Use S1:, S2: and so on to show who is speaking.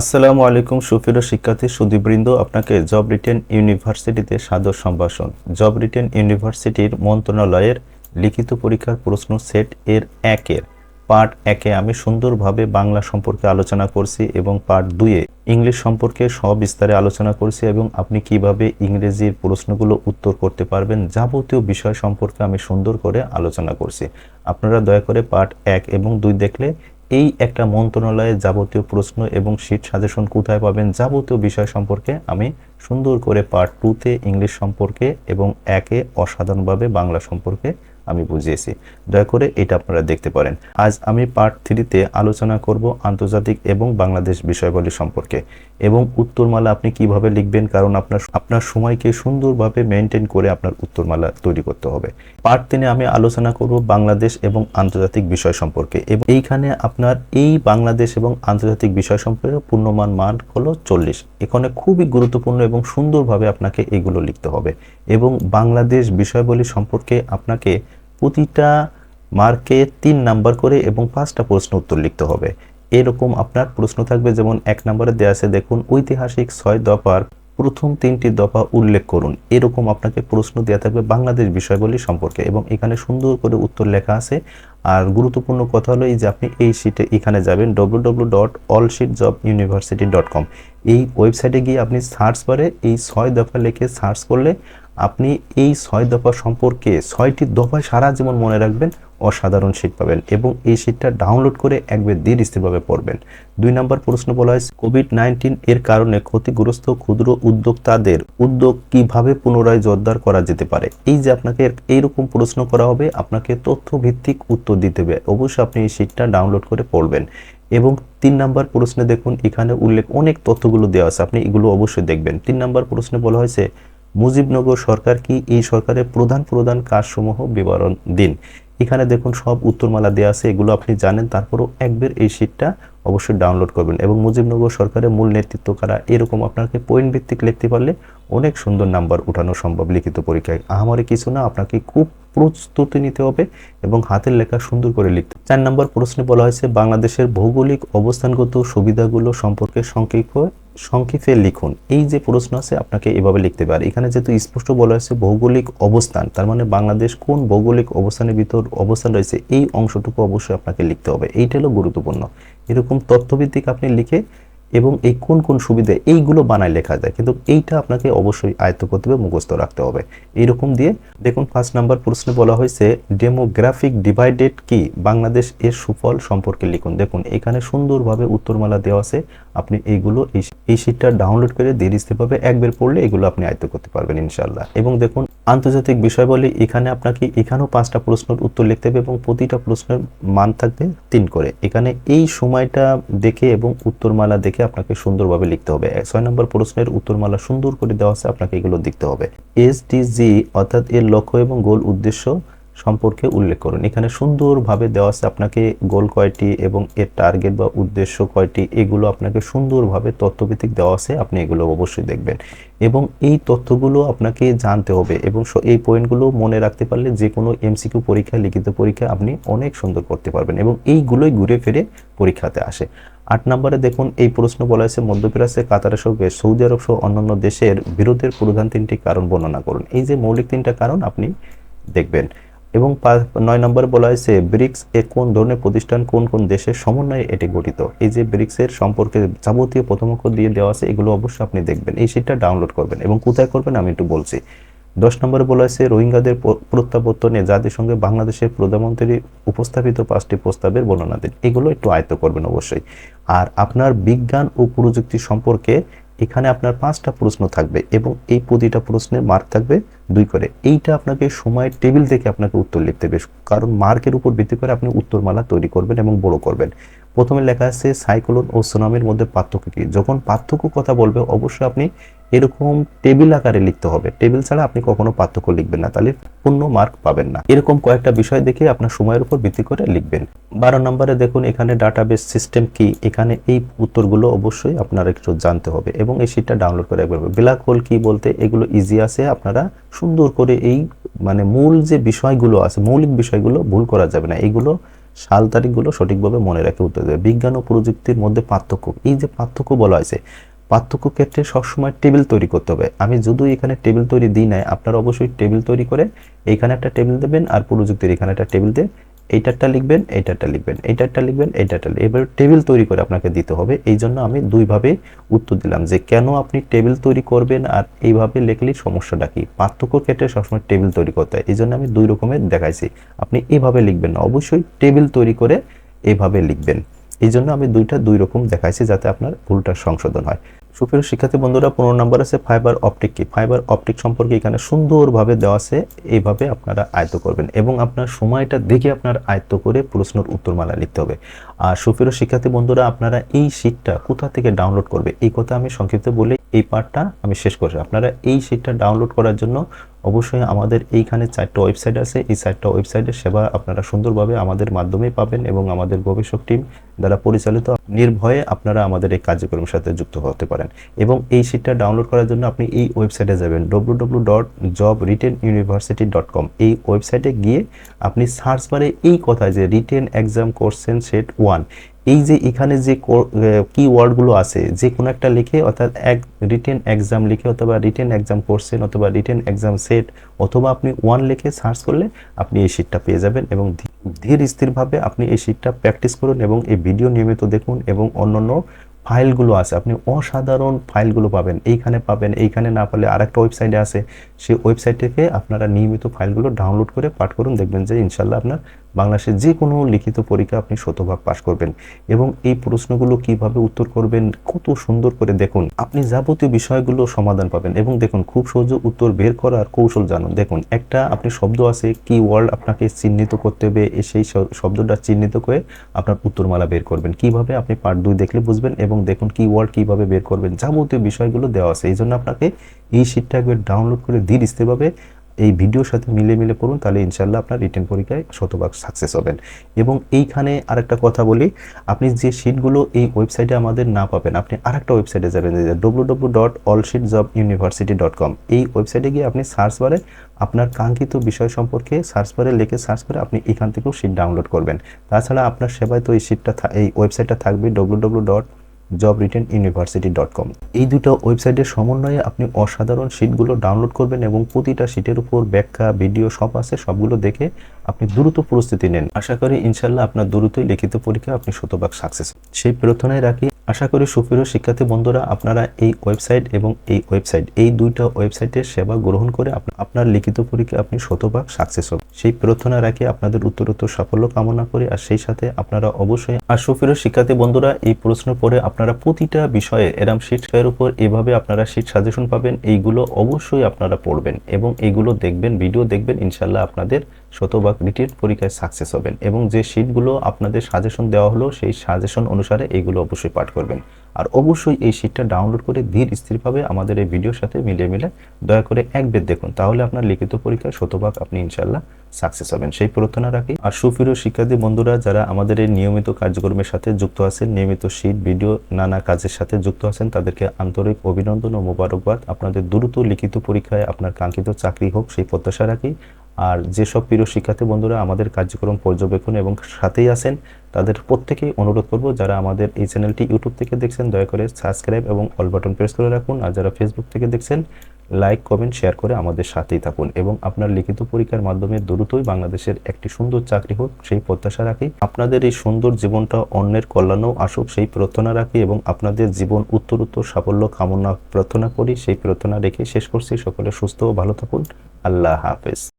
S1: আসসালামু আলাইকুম, সুপ্রিয় শিক্ষার্থী সুদীবৃন্দ আপনাকে জব রিটেন ইউনিভার্সিটিতে সাদর সম্ভাষণ। জব রিটেন ইউনিভার্সিটির মন্ত্রণালয়ের লিখিত পরীক্ষার প্রশ্ন সেট এর একের পার্ট একে আমি সুন্দরভাবে বাংলা সম্পর্কে আলোচনা করছি এবং পার্ট দুইয়ে ইংলিশ সম্পর্কে সবিস্তারে আলোচনা করছি এবং আপনি কীভাবে ইংরেজির প্রশ্নগুলো উত্তর করতে পারবেন যাবতীয় বিষয় সম্পর্কে আমি সুন্দর করে আলোচনা করছি। আপনারা দয়া করে পার্ট এক এবং দুই দেখলে এই একটা মন্ত্রণালয়ের যাবতীয় প্রশ্ন এবং শীট সাজেশন কোথায় পাবেন যাবতীয় বিষয় সম্পর্কে আমি সুন্দর করে পার্ট টুতে ইংলিশ সম্পর্কে এবং একে অসাধারণভাবে বাংলা সম্পর্কে আমি বুঝিয়েছি। দয়া করে এটা আপনারা দেখতে পারেন। আজ আমি পার্ট থ্রিতে আলোচনা করব আন্তর্জাতিক এবং বাংলাদেশ বিষয়বলী সম্পর্কে এবং উত্তরমালা আপনি কীভাবে লিখবেন, কারণ আপনার আপনার সময়কে সুন্দরভাবে মেনটেন করে আপনার উত্তরমালা তৈরি করতে হবে। পার্ট তিনে আমি আলোচনা করব বাংলাদেশ এবং আন্তর্জাতিক বিষয় সম্পর্কে এবং এইখানে আপনার এই বাংলাদেশ এবং আন্তর্জাতিক বিষয় সম্পর্কে পূর্ণমান মান হলো চল্লিশ। এখানে খুবই গুরুত্বপূর্ণ এবং সুন্দরভাবে আপনাকে এগুলো লিখতে হবে এবং বাংলাদেশ বিষয়বলী সম্পর্কে আপনাকে প্রতিটা মার্কে তিন নাম্বার করে এবং পাঁচটা প্রশ্ন উত্তর লিখতে হবে। এরকম আপনার প্রশ্ন থাকবে, যেমন এক নম্বরে দেওয়া আছে, দেখুন, ঐতিহাসিক ছয় দফার প্রথম তিনটি দফা উল্লেখ করুন। এরকম আপনাকে প্রশ্ন দেওয়া থাকবে বাংলাদেশ বিষয়গুলি সম্পর্কে এবং এখানে সুন্দর করে উত্তর লেখা আছে। আর গুরুত্বপূর্ণ কথা হলো এই যে আপনি এই শিটে এখানে যাবেন W W dot all job university dot com এই ওয়েবসাইটে গিয়ে আপনি সার্চ বারে এই ছয় দফা লিখে সার্চ করলে আপনি এই ছয় দফা সম্পর্কে ছয়টি দফায় সারা জীবন মনে রাখবেন, অসাধারণ শীট পাবেন এবং এই শীটটা ডাউনলোড করে একবার ধীর স্থিরভাবে পড়বেন। দুই নম্বর প্রশ্ন বলা হয়েছে কোভিড নাইন্টিন এর কারণে ক্ষতিগ্রস্ত, ক্ষুদ্র উদ্যোক্তাদের উদ্যোগ কীভাবে পুনরায় জোরদার করা যেতে পারে? এই যে আপনাকে এইরকম প্রশ্ন করা হবে, আপনাকে তথ্য ভিত্তিক উত্তর দিতে হবে। অবশ্যই আপনি এই শীটটা ডাউনলোড করে পড়বেন। এবং তিন নাম্বার প্রশ্নে দেখুন, এখানে উল্লেখ অনেক তথ্যগুলো দেওয়া আছে, আপনি এগুলো অবশ্যই দেখবেন। তিন নাম্বার প্রশ্নে বলা হয়েছে মুজিবনগর সরকার কি এই সরকারের প্রধান প্রধান কাজসমূহ বিবরণ দিন? এখানে দেখুন, সব উত্তরমালা দেওয়া আছে, এগুলো আপনি জানেন, তারপরও একবার এই শীটটা অবশ্যই ডাউনলোড করবেন এবং মুজিবনগর সরকারের মূল নেতৃত্ব কারা, এরকম আপনাকে পয়েন্ট ভিত্তিক লিখতে পারলে অনেক সুন্দর নাম্বার উঠানো সম্ভব লিখিত পরীক্ষায়। আহামরি কিছু না, আপনাকে খুব প্রস্তুতি নিতে হবে এবং হাতের লেখা সুন্দর করে লিখতে। চার নম্বর প্রশ্নে বলা হয়েছে, বাংলাদেশের ভৌগোলিক অবস্থানগত সুবিধাগুলো সম্পর্কে সংক্ষিপ্ত সংক্ষেপে লিখুন, এই যে প্রশ্ন আছে আপনাকে এভাবে লিখতে পারে। এখানে যেহেতু স্পষ্ট বলা হয়েছে ভৌগোলিক অবস্থান, তার মানে বাংলাদেশ কোন ভৌগোলিক অবস্থানের ভিতর অবস্থান রয়েছে, এই অংশটুকু অবশ্যই আপনাকে লিখতে হবে। এইটা হলো গুরুত্বপূর্ণ। এরকম তথ্যভিত্তিক আপনি লিখে এবং এই কোন কোন সুবিধা এইগুলো বানায় লেখা যায়। কিন্তু এইটা আপনাকে অবশ্যই আয়ত্ত করতে হবে, মুখস্থ রাখতে হবে। এইরকম দিয়ে দেখুন ফার্স্ট নাম্বার প্রশ্নে বলা হয়েছে ডেমোগ্রাফিক ডিভাইডেড কি? বাংলাদেশ এর সুফল সম্পর্কে লিখুন। দেখুন, এখানে সুন্দরভাবে উত্তরমালা দেওয়া আছে। আপনি এইগুলো এই শীটটা ডাউনলোড করে দিয়ে স্থিরভাবে একবার পড়লে এগুলো আপনি আয়ত্ত করতে পারবেন ইনশাল্লাহ এবং দেখুন, আন্তর্জাতিক বিষয় বলে এখানে আপনাকে, এখানেও পাঁচটা প্রশ্নের উত্তর লিখতে হবে এবং প্রতিটা প্রশ্নের মান থাকবে তিন করে। এখানে এই সময়টা দেখে এবং উত্তরমালা দেখে আপনাকে সুন্দরভাবে লিখতে হবে। ছয় নম্বর প্রশ্নের উত্তরমালা সুন্দর করে দেওয়া আছে, আপনাকে এগুলো দেখতে হবে। এসডিজি অর্থাৎ এর লক্ষ্য এবং গোল উদ্দেশ্য সম্পর্কে উল্লেখ করুন। এখানে সুন্দরভাবে দেওয়া আছে আপনাকে গোল কয়টি এবং এর টার্গেট বা উদ্দেশ্য কয়টি, এগুলো আপনাকে সুন্দরভাবে তথ্যভিত্তিক দেওয়া আছে, আপনি এগুলো অবশ্যই দেখবেন। এবং এই তথ্যগুলো আপনাকে জানতে হবে এবং এই পয়েন্টগুলো মনে রাখতে পারলে যে কোনো এমসিকিউ পরীক্ষা লিখিত পরীক্ষা আপনি অনেক সুন্দর করতে পারবেন এবং এইগুলোই ঘুরে ফিরে পরীক্ষাতে আসে। আট নম্বরে দেখুন, এই প্রশ্ন বলা হয়েছে মধ্যপ্রাচ্যে কাতারের সঙ্গে সৌদি আরব সহ অন্যান্য দেশের বিরোধের প্রধান তিনটি কারণ বর্ণনা করুন। এই যে মৌলিক তিনটা কারণ আপনি দেখবেন। এবং নয় নম্বরে বলা হয়েছে, ব্রিক্স এ কোন ধরনের প্রতিষ্ঠান কোন কোন দেশের সমন্বয়ে এটি গঠিত? এই যে ব্রিক্সের সম্পর্কে যাবতীয় প্রথমক দিয়ে দেওয়া আছে, এগুলো অবশ্যই আপনি দেখবেন। এই সিটটা ডাউনলোড করবেন এবং কোথায় করবেন আমি একটু বলছি। দশ নম্বরে বলা হয়েছে, রোহিঙ্গাদের প্রত্যাবর্তনে জাতিসংঘে বাংলাদেশের প্রধানমন্ত্রী উপস্থাপিত পাঁচটি প্রস্তাবের বর্ণনা দিন। এগুলো একটু আয়ত্ত করবেন অবশ্যই। আর আপনার বিজ্ঞান ও প্রযুক্তি সম্পর্কে এখানে আপনার পাঁচটা প্রশ্ন থাকবে এবং এই প্রতিটা প্রশ্নের মার্ক থাকবে দুই করে। এইটা আপনাকে সময় টেবিল দেখে আপনাকে উত্তর লিখতে হবে, কারণ মার্কের উপর ভিত্তি করে আপনি উত্তরমালা তৈরি করবেন এবং বড় করবেন। প্রথমে লেখা আছে সাইক্লোন ও সুনামির মধ্যে পার্থক্য কী? যখন পার্থক্য কথা বলবে, অবশ্যই আপনি এরকম টেবিল আকারে লিখতে হবে। টেবিল ছাড়া আপনি কখনো পার্থক্য লিখবেন না, তাহলে পূর্ণ মার্ক পাবেন না। এরকম কয়েকটা বিষয় দেখে আপনার সময়ের উপর ভিত্তি করে লিখবেন। বারো নম্বরে দেখুন, এখানে ডাটাবেস সিস্টেম কি? এখানে এই উত্তরগুলো অবশ্যই আপনার একটু জানতে হবে এবং এই শীটটা ডাউনলোড করে রাখবেন ব্ল্যাক হোল কি বলতে? এগুলো ইজি আছে, আপনারা সুন্দর করে এই মানে মূল যে বিষয়গুলো আছে, মৌলিক বিষয়গুলো ভুল করা যাবে না। এগুলো সাল তারিখগুলো সঠিকভাবে মনে রেখে উত্তর দেবে। বিজ্ঞান ও প্রযুক্তির মধ্যে পার্থক্য। এই যে পার্থক্য বলা হয়েছে পার্থক্য ক্ষেত্রে সবসময় টেবিল তৈরি করতে হবে। আমি যদিও এখানে টেবিল তৈরি দিই নাই, আপনারা অবশ্যই টেবিল তৈরি করে এইখানে একটা টেবিল দেবেন আর প্রযুক্তির এখানে একটা টেবিল দিয়ে এইটারটা লিখবেন এইটারটা লিখবেন এইটারটা লিখবেন, এইটারটা। এবার টেবিল তৈরি করে আপনাকে দিতে হবে। এই জন্য আমি দুইভাবে উত্তর দিলাম যে কেন আপনি টেবিল তৈরি করবেন আর এইভাবে লিখলে সমস্যাটা কি? পার্থক্য ক্ষেত্রে সবসময় টেবিল তৈরি করতে হয়। এই জন্য আমি দুই রকমের দেখাইছি। আপনি এইভাবে লিখবেন না। অবশ্যই টেবিল তৈরি করে এভাবে লিখবেন। এই জন্য আমি দুইটা দুই রকম দেখাইছি যাতে আপনার ভুলটা সংশোধন হয়। সুপ্রিয় শিক্ষার্থী বন্ধুরা, পনেরো নম্বর আছে ফাইবার অপটিক কি ফাইবার অপটিক সম্পর্কে এখানে সুন্দরভাবে দেওয়া আছে, এইভাবে আপনারা আয়ত্ত করবেন এবং আপনার সময়টা দেখে আপনার আয়ত্ত করে প্রশ্নের উত্তরমালা লিখতে হবে। আর সুপ্রিয় শিক্ষার্থী বন্ধুরা, আপনারা এই শীটটা কোথা থেকে ডাউনলোড করবে, এই কথা আমি সংক্ষিপ্ত বলে এই পার্টটা আমি শেষ করছি। আপনারা এই শীটটা ডাউনলোড করার জন্য অবশ্যই আমাদের এইখানে চারটা ওয়েবসাইট আছে। এই চারটা ওয়েবসাইটের সেবা আপনারা সুন্দরভাবে আমাদের মাধ্যমেই পাবেন এবং আমাদের গবেষক টিম দ্বারা পরিচালিত নির্ভয়ে আপনারা আমাদের এই কার্যক্রমের সাথে যুক্ত হতে পারেন। এবং এই শীটটা ডাউনলোড করার জন্য আপনি এই ওয়েবসাইটে যাবেন W W dot job written university dot com এই ওয়েবসাইটে গিয়ে আপনি সার্চ বারে এই কথা যে রিটেন এক্সাম কোর্সেন সেট ওয়ান এই যে এখানে যে কি ওয়ার্ডগুলো আছে, যে কোনো একটা লিখে অর্থাৎ এক রিটেন এক্সাম লিখে অথবা রিটেন এক্সাম কোর্সেন অথবা রিটেন এক্সাম সেট অথবা আপনি ওয়ান লিখে সার্চ করলে আপনি এই শিটটা পেয়ে যাবেন এবং ধীর স্থিরভাবে আপনি এই শিটটা প্র্যাকটিস করুন এবং এই ভিডিও নিয়মিত দেখুন এবং অন্যান্য ফাইলগুলো আছে। আপনি অসাধারণ ফাইলগুলো পাবেন। এইখানে পাবেন, এইখানে না পারলে আরেকটা ওয়েবসাইটে আছে। সেই ওয়েবসাইট থেকে আপনারা নিয়মিত ফাইলগুলো ডাউনলোড করে পাঠ করুন। দেখবেন যে ইনশাল্লাহ আপনার বাংলাদেশের যে কোনো লিখিত পরীক্ষা আপনি শতভাগ পাশ করবেন। এবং এই প্রশ্নগুলো কীভাবে উত্তর করবেন, কত সুন্দর করে দেখুন। আপনি যাবতীয় বিষয়গুলো সমাধান পাবেন। এবং দেখুন, খুব সহজে উত্তর বের করার কৌশল জানুন। দেখুন, একটা আপনি শব্দ আছে কি ওয়ার্ড আপনাকে চিহ্নিত করতে হবে। সেই শব্দটা চিহ্নিত করে আপনার উত্তরমালা বের করবেন। কীভাবে? আপনি পার্ট দুই দেখলে বুঝবেন এবং দেখুন কি ওয়ার্ড কীভাবে বের করবেন, যাবতীয় বিষয়গুলো দেওয়া আছে। এই জন্য আপনাকে এই শীটটা একবার ডাউনলোড করে ধীর স্থিরভাবে এই ভিডিওর সাথে মিলে মিলে পড়ুন, তাহলে ইনশাল্লাহ আপনার রিটার্ন পরীক্ষায় শতভাগ সাকসেস হবেন। এবং এইখানে আরেকটা কথা বলি, আপনি যে শিটগুলো এই ওয়েবসাইটে আমাদের না পাবেন, আপনি আরেকটা ওয়েবসাইটে যাবেন W W dot all sheet job university dot com এই ওয়েবসাইটে গিয়ে আপনি সার্চ বারে আপনার কাঙ্ক্ষিত বিষয় সম্পর্কে সার্চ বারে লিখে সার্চ করে আপনি এখান থেকেও শিট ডাউনলোড করবেন। তাছাড়া আপনার সেবায় তো এই শিটটা এই ওয়েবসাইটটা থাকবে W W dot job written university dot com এই দুটো ওয়েবসাইটের সমন্বয়ে আপনি অসাধারণ শিটগুলো ডাউনলোড করবেন এবং প্রতিটা শিটের উপর ব্যাখ্যা ভিডিও সব আছে, সবগুলো দেখে আপনি দ্রুত প্রস্তুতি নেন। আশা করি ইনশাল্লাহ আপনার দ্রুতই লিখিত পরীক্ষা আপনি শতভাগ সাকসেস সেই প্রার্থনায় রাখি, আশা করি সুপ্রিয় শিক্ষার্থী বন্ধুরা, আপনারা এই ওয়েবসাইট এবং এই ওয়েবসাইট এই দুইটা ওয়েবসাইটের সেবা গ্রহণ করে আপনার লিখিত পরীক্ষা আপনি শতভাগ সাকসেস হবে। সেই প্রার্থনা রাখি, আপনাদের উত্তরোত্তর সাফল্য কামনা করি, আর সেই সাথে আপনারা অবশ্যই, আর সুপ্রিয় শিক্ষার্থী বন্ধুরা, এই প্রশ্ন পরে আপনারা প্রতিটা বিষয়ে এরম শীট এর উপর এভাবে আপনারা শীট সাজেশন পাবেন, এইগুলো অবশ্যই আপনারা পড়বেন এবং এইগুলো দেখবেন ভিডিও দেখবেন ইনশাল্লাহ আপনাদের শতভাগ রিটেন পরীক্ষায় সাকসেস হবেন এবং যে শিটগুলো আপনাদের সাজেশন দেওয়া হলো, সেই সাজেশন অনুসারে এইগুলো অবশ্যই পাঠ করবেন। আর অবশ্যই এই শিটটা ডাউনলোড করে ধীর স্থিরভাবে আমাদের এই ভিডিওর সাথে মিলিয়ে মিলে দয়া করে এক বেদ দেখুন। তাহলে আপনার লিখিত পরীক্ষায় শতভাগ আপনি ইনশাল্লাহ সাকসেস হবেন। সেই প্রার্থনা রাখি। আর সুপ্রিয় শিক্ষার্থী বন্ধুরা, যারা আমাদের এই নিয়মিত কার্যক্রমের সাথে যুক্ত আছেন, নিয়মিত শীট ভিডিও নানা কাজের সাথে যুক্ত আছেন, তাদেরকে আন্তরিক অভিনন্দন ও মোবারকবাদ। আপনাদের দ্রুত লিখিত পরীক্ষায় আপনার কাঙ্ক্ষিত চাকরি হোক, সেই প্রত্যাশা রাখি। আর যেসব প্রিয় শিক্ষার্থী বন্ধুরা আমাদের কার্যক্রম পর্যবেক্ষণ এবং সাথেই আছেন তাদের প্রত্যেকেই অনুরোধ করব যারা আমাদের এই চ্যানেলটি ইউটিউব থেকে দেখছেন, দয়া করে সাবস্ক্রাইব এবং অল বাটন প্রেস করে রাখুন। আর যারা ফেসবুক থেকে দেখছেন, লাইক, কমেন্ট, শেয়ার করে আমাদের সাথেই থাকুন এবং আপনার লিখিত পরীক্ষার মাধ্যমে দ্রুতই বাংলাদেশের একটি সুন্দর চাকরি হোক, সেই প্রত্যাশা রাখি। আপনাদের এই সুন্দর জীবনটা অন্যের কল্যাণেও আসুক, সেই প্রার্থনা রাখি এবং আপনাদের জীবন উত্তর উত্তর সাফল্য কামনা প্রার্থনা করি। সেই প্রার্থনা রেখে শেষ করছি। সকলে সুস্থ ও ভালো থাকুন। আল্লাহ হাফেজ।